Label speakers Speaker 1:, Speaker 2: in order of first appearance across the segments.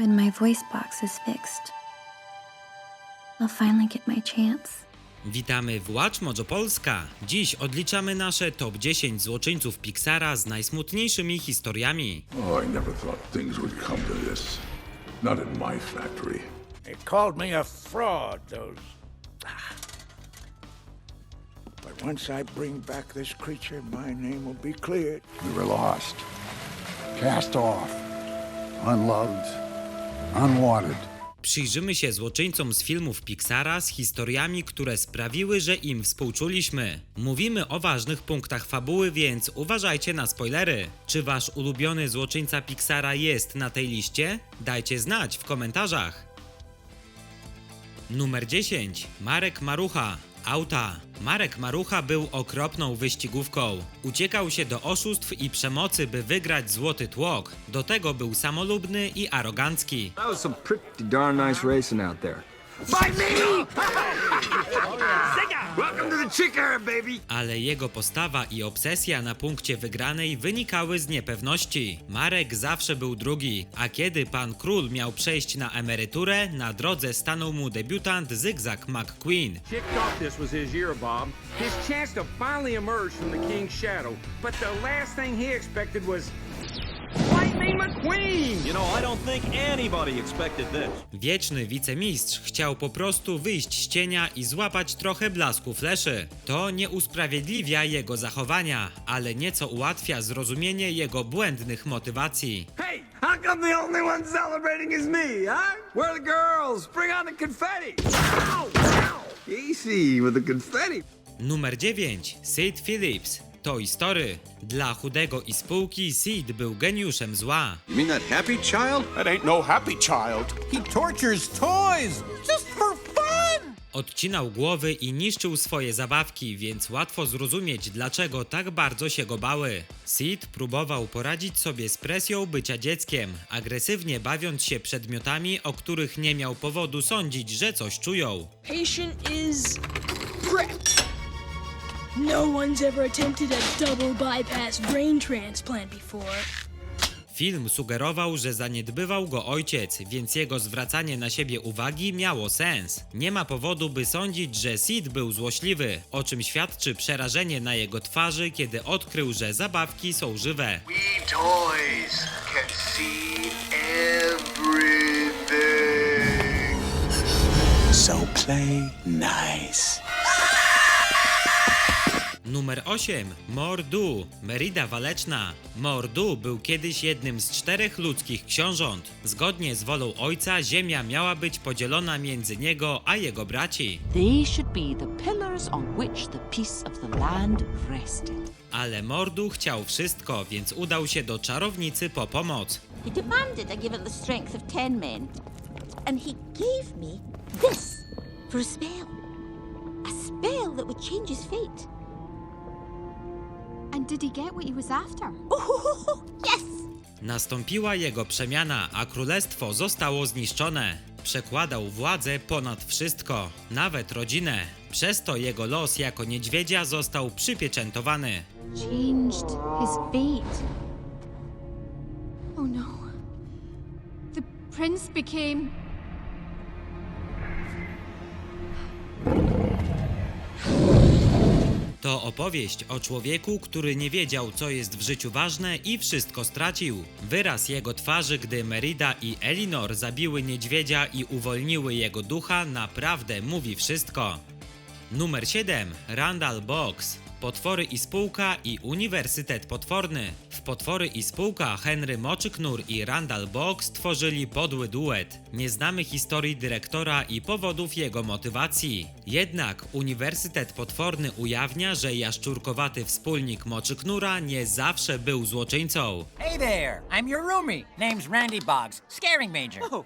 Speaker 1: When my voice box is fixed, I'll finally get my chance.
Speaker 2: Witamy w Watch Mojo Polska. Dziś odliczamy nasze top 10 złoczyńców Pixara z najsmutniejszymi historiami.
Speaker 3: Oh, I never thought things would come to this. Not in my factory.
Speaker 4: They called me a fraud, those. Ah. But once I bring back this creature, my name will be cleared.
Speaker 3: We were lost. Cast off. Unloved. Unwanted.
Speaker 2: Przyjrzymy się złoczyńcom z filmów Pixara z historiami, które sprawiły, że im współczuliśmy. Mówimy o ważnych punktach fabuły, więc uważajcie na spoilery. Czy wasz ulubiony złoczyńca Pixara jest na tej liście? Dajcie znać w komentarzach. Numer 10. Marek Marucha. Auta. Marek Marucha był okropną wyścigówką. Uciekał się do oszustw i przemocy, by wygrać złoty tłok. Do tego był samolubny i arogancki.
Speaker 5: That was some pretty darn nice racing out there.
Speaker 4: By me!
Speaker 5: Welcome to the chick era, baby!
Speaker 2: Ale jego postawa i obsesja na punkcie wygranej wynikały z niepewności. Marek zawsze był drugi, a kiedy pan król miał przejść na emeryturę, na drodze stanął mu debiutant Zygzak McQueen.
Speaker 6: Chick thought this was his year, Bob. His chance to finally emerge from the King's shadow. But the last thing he expected was Lightning McQueen!
Speaker 7: You know, I don't think anybody expected this.
Speaker 2: Wieczny wicemistrz chciał po prostu wyjść z cienia i złapać trochę blasku fleszy. To nie usprawiedliwia jego zachowania, ale nieco ułatwia zrozumienie jego błędnych motywacji.
Speaker 5: Hey, how come the only one celebrating is me, huh? Where are the girls? Bring on the confetti! Ow! Ow! Easy with the confetti.
Speaker 2: Numer 9. Sid Phillips. Toy Story. Dla chudego i spółki Sid był geniuszem zła.
Speaker 8: You mean that happy child?
Speaker 9: That ain't no happy child. He tortures toys just for fun.
Speaker 2: Odcinał głowy i niszczył swoje zabawki, więc łatwo zrozumieć, dlaczego tak bardzo się go bały. Sid próbował poradzić sobie z presją bycia dzieckiem, agresywnie bawiąc się przedmiotami, o których nie miał powodu sądzić, że coś czują.
Speaker 10: Patient is prepped. No one's ever attempted a double bypass brain transplant before.
Speaker 2: Film sugerował, że zaniedbywał go ojciec, więc jego zwracanie na siebie uwagi miało sens. Nie ma powodu, by sądzić, że Sid był złośliwy, o czym świadczy przerażenie na jego twarzy, kiedy odkrył, że zabawki są żywe.
Speaker 8: We toys can see everything.
Speaker 4: So play nice.
Speaker 2: Numer 8. Mordu. Merida Waleczna. Mordu był kiedyś jednym z czterech ludzkich książąt. Zgodnie z wolą ojca ziemia miała być podzielona między niego a jego braci.
Speaker 11: They should be the pillars on which the peace of the land rested.
Speaker 2: Ale Mordu chciał wszystko, więc udał się do czarownicy po pomoc.
Speaker 11: He demanded I give it the strength of ten men. And he gave me this for a spell. A spell that would change his fate.
Speaker 1: Did he get what he was after?
Speaker 11: Yes!
Speaker 2: Nastąpiła jego przemiana, a królestwo zostało zniszczone. Przekładał władzę ponad wszystko, nawet rodzinę. Przez to jego los jako niedźwiedzia został przypieczętowany.
Speaker 1: Changed his fate. Oh no. The prince became.
Speaker 2: To opowieść o człowieku, który nie wiedział, co jest w życiu ważne i wszystko stracił. Wyraz jego twarzy, gdy Merida i Elinor zabiły niedźwiedzia i uwolniły jego ducha, naprawdę mówi wszystko. Numer 7. Randall Box. Potwory i spółka i Uniwersytet Potworny. W Potwory i spółka Henry Moczyknur i Randall Box tworzyli podły duet. Nie znamy historii dyrektora i powodów jego motywacji. Jednak Uniwersytet Potworny ujawnia, że jaszczurkowaty wspólnik Moczyknura nie zawsze był złoczyńcą.
Speaker 12: Hey there, I'm your roomie. Name's Randy Boggs, scaring major.
Speaker 6: Oh,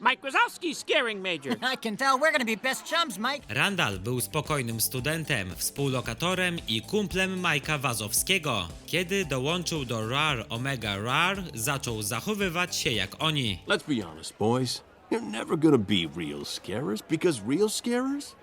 Speaker 6: Mike Wazowski, scaring major.
Speaker 12: I can tell we're gonna be best chums, Mike.
Speaker 2: Randall był spokojnym studentem, współlokatorem i kumplem Majka Wazowskiego. Kiedy dołączył do RAR Omega RAR, zaczął zachowywać się jak oni.
Speaker 9: Let's be honest, boys. You're never gonna be real scarers because real scarers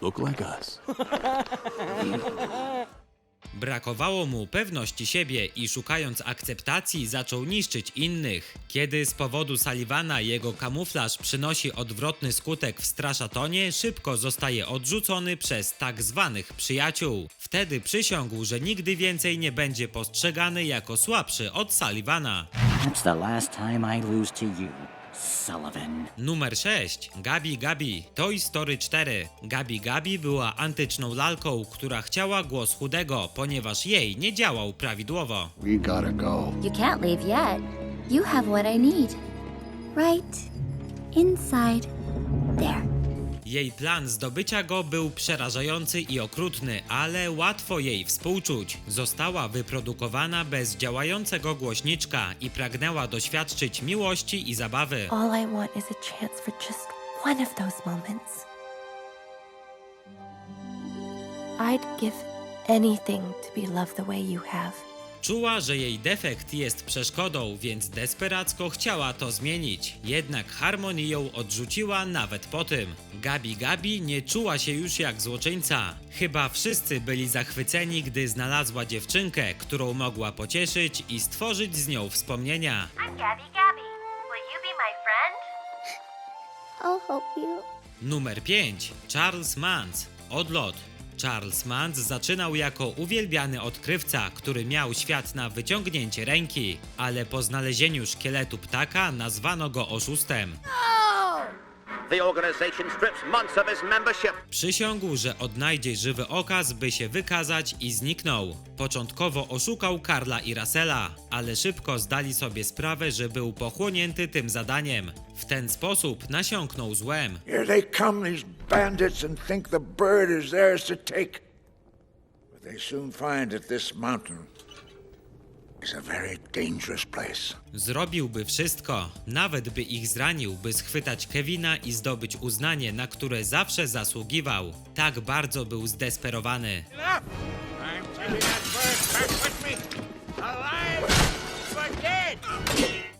Speaker 9: look like us.
Speaker 2: Brakowało mu pewności siebie i szukając akceptacji zaczął niszczyć innych. Kiedy z powodu Sullivana jego kamuflaż przynosi odwrotny skutek w Straszatonie, szybko zostaje odrzucony przez tak zwanych przyjaciół. Wtedy przysiągł, że nigdy więcej nie będzie postrzegany jako słabszy od Sullivana.
Speaker 12: That's the last time I lose to you, Sullivan.
Speaker 2: Numer 6. Gabi Gabi. Toy Story 4. Gabi Gabi była antyczną lalką, która chciała głos chudego, ponieważ jej nie działał prawidłowo.
Speaker 3: We gotta go.
Speaker 1: You can't leave yet. You have what I need. Right inside there.
Speaker 2: Jej plan zdobycia go był przerażający i okrutny, ale łatwo jej współczuć. Została wyprodukowana bez działającego głośniczka i pragnęła doświadczyć miłości i zabawy.
Speaker 1: All I want is a chance for just one of those moments. I'd give anything to be loved the way you have.
Speaker 2: Czuła, że jej defekt jest przeszkodą, więc desperacko chciała to zmienić. Jednak Harmony ją odrzuciła nawet po tym. Gabi Gabi nie czuła się już jak złoczyńca. Chyba wszyscy byli zachwyceni, gdy znalazła dziewczynkę, którą mogła pocieszyć i stworzyć z nią wspomnienia.
Speaker 1: I'm Gabby Gabby. Will you be my friend? I'll help you.
Speaker 2: Numer 5. Charles Mans. Odlot. Charles Mans zaczynał jako uwielbiany odkrywca, który miał świat na wyciągnięcie ręki, ale po znalezieniu szkieletu ptaka nazwano go oszustem.
Speaker 8: The organization strips months of his membership.
Speaker 2: Przysiągł, że odnajdzie żywy okaz, by się wykazać i zniknął. Początkowo oszukał Karla i Russella, ale szybko zdali sobie sprawę, że był pochłonięty tym zadaniem. W ten sposób nasiąknął złem.
Speaker 4: Here they come, these bandits, and think the bird is theirs to take. But they soon find that this mountain is a very dangerous place.
Speaker 2: Zrobiłby wszystko, nawet by ich zranił, by schwytać Kevina i zdobyć uznanie, na które zawsze zasługiwał. Tak bardzo był zdesperowany.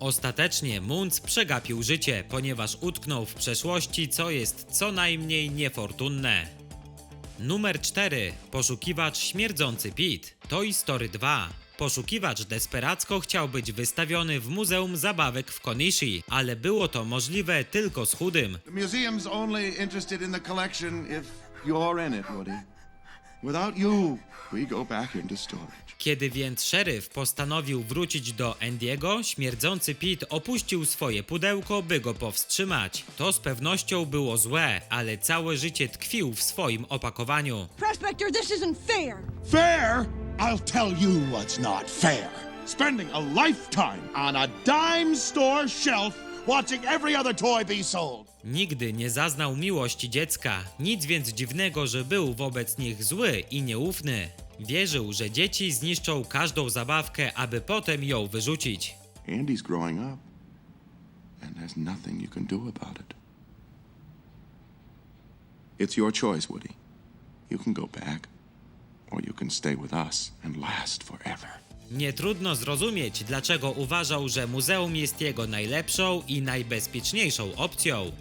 Speaker 2: Ostatecznie Munz przegapił życie, ponieważ utknął w przeszłości, co jest co najmniej niefortunne. Numer 4. Poszukiwacz śmierdzący Pit. Toy Story 2. Poszukiwacz desperacko chciał być wystawiony w Muzeum Zabawek w Konishi, ale było to możliwe tylko z chudym.
Speaker 13: The museum's only interested in the collection if you're in it, Woody. Without you, we go back into storage.
Speaker 2: Kiedy więc szeryf postanowił wrócić do Andiego, śmierdzący Pit opuścił swoje pudełko, by go powstrzymać. To z pewnością było złe, ale całe życie tkwił w swoim opakowaniu.
Speaker 10: Prospector, this isn't fair.
Speaker 9: Fair? I'll tell you what's not fair. Spending a lifetime on a dime store shelf watching every other toy be sold.
Speaker 2: Nigdy nie zaznał miłości dziecka, nic więc dziwnego, że był wobec nich zły i nieufny. Wierzył, że dzieci zniszczą każdą zabawkę, aby potem ją wyrzucić.
Speaker 13: Andy's growing up, and there's nothing you can do about it. It's your choice, Woody. You can go back, or you can stay with us and last forever.
Speaker 2: Nie trudno zrozumieć, dlaczego uważał, że muzeum jest jego najlepszą i najbezpieczniejszą opcją.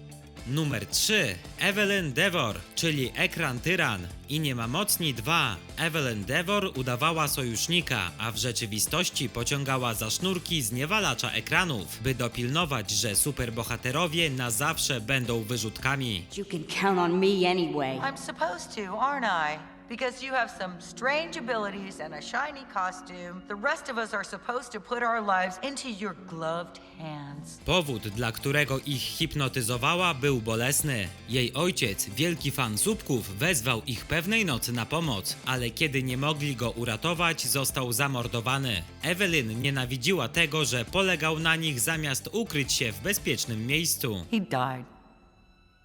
Speaker 2: Numer 3. Evelyn Devor, czyli ekran tyran. I nie ma mocni 2. Evelyn Devor udawała sojusznika, a w rzeczywistości pociągała za sznurki zniewalacza ekranów, by dopilnować, że superbohaterowie na zawsze będą wyrzutkami.
Speaker 14: You can count on me anyway.
Speaker 15: I'm supposed to, aren't I? Because you have some strange abilities and a shiny costume, the rest of us are supposed to put our lives into your gloved hands.
Speaker 2: Powód, dla którego ich hipnotyzowała, był bolesny. Jej ojciec, wielki fan słupków, wezwał ich pewnej nocy na pomoc, ale kiedy nie mogli go uratować, został zamordowany. Evelyn nienawidziła tego, że polegał na nich zamiast ukryć się w bezpiecznym miejscu.
Speaker 15: He died.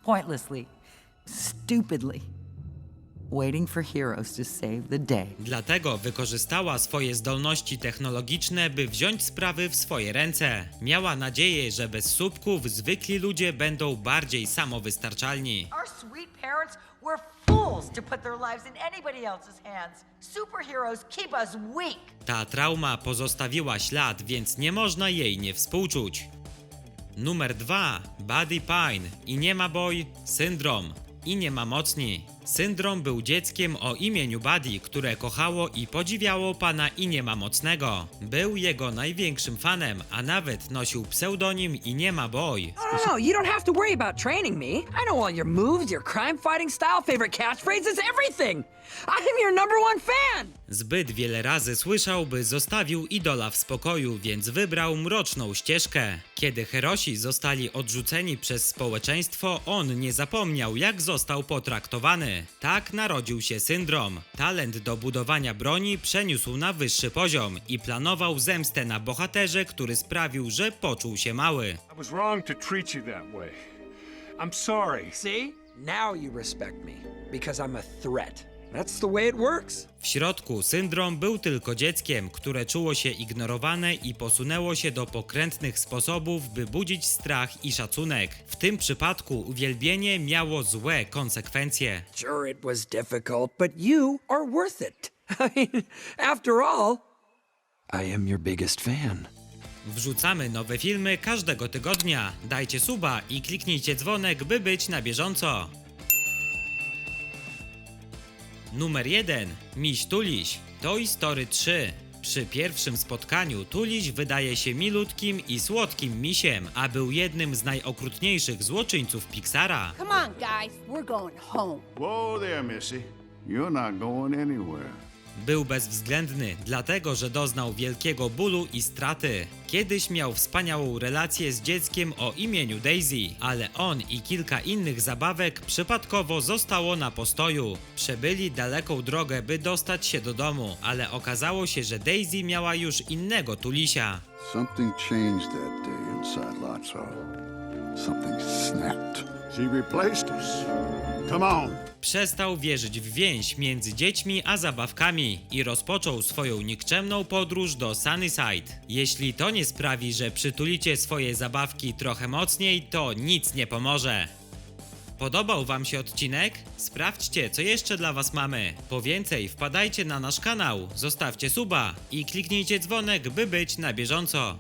Speaker 15: Pointlessly. Stupidly. Waiting for heroes to save the day.
Speaker 2: Dlatego wykorzystała swoje zdolności technologiczne, by wziąć sprawy w swoje ręce. Miała nadzieję, że bez słupków zwykli ludzie będą bardziej samowystarczalni.
Speaker 15: Our sweet parents were fools to put their lives in anybody else's hands. Superheroes keep us weak.
Speaker 2: Ta trauma pozostawiła ślad, więc nie można jej nie współczuć. Numer 2. Buddy Pine i nie ma boy, syndrom i nie ma mocni. Syndrom był dzieckiem o imieniu Buddy, które kochało i podziwiało pana i nie ma mocnego. Był jego największym fanem, a nawet nosił pseudonim i nie ma boy.
Speaker 16: No, no, you don't have to worry about training me. I know all your moves, your crime fighting style, favorite catchphrases, everything. I'm your number one fan.
Speaker 2: Zbyt wiele razy słyszał, by zostawił idola w spokoju, więc wybrał mroczną ścieżkę. Kiedy herosi zostali odrzuceni przez społeczeństwo, on nie zapomniał, jak został potraktowany. Tak narodził się syndrom. Talent do budowania broni przeniósł na wyższy poziom i planował zemstę na bohaterze, który sprawił, że poczuł się mały.
Speaker 6: I was wrong to treat you that way. I'm sorry.
Speaker 16: See? Now you respect me because I'm a threat. That's the way it works.
Speaker 2: W środku syndrom był tylko dzieckiem, które czuło się ignorowane i posunęło się do pokrętnych sposobów, by budzić strach i szacunek. W tym przypadku uwielbienie miało złe konsekwencje.
Speaker 16: Sure, it was difficult, but you are worth it. I mean, after all, I am your biggest fan.
Speaker 2: Wrzucamy nowe filmy każdego tygodnia. Dajcie suba i kliknijcie dzwonek, by być na bieżąco. Numer 1. Miś Tuliś. Toy Story 3. Przy pierwszym spotkaniu Tuliś wydaje się milutkim i słodkim misiem, a był jednym z najokrutniejszych złoczyńców Pixara.
Speaker 14: Come on, guys. We're going home.
Speaker 3: Whoa there, Missy. You're not going anywhere.
Speaker 2: Był bezwzględny, dlatego że doznał wielkiego bólu i straty. Kiedyś miał wspaniałą relację z dzieckiem o imieniu Daisy, ale on i kilka innych zabawek przypadkowo zostało na postoju. Przebyli daleką drogę, by dostać się do domu, ale okazało się, że Daisy miała już innego tulisia.
Speaker 3: Something changed that day inside Lotso. Something snapped. She replaced us. Come on.
Speaker 2: Przestał wierzyć w więź między dziećmi a zabawkami i rozpoczął swoją nikczemną podróż do Sunnyside. Jeśli to nie sprawi, że przytulicie swoje zabawki trochę mocniej, to nic nie pomoże. Podobał Wam się odcinek? Sprawdźcie, co jeszcze dla Was mamy. Po więcej wpadajcie na nasz kanał, zostawcie suba i kliknijcie dzwonek, by być na bieżąco.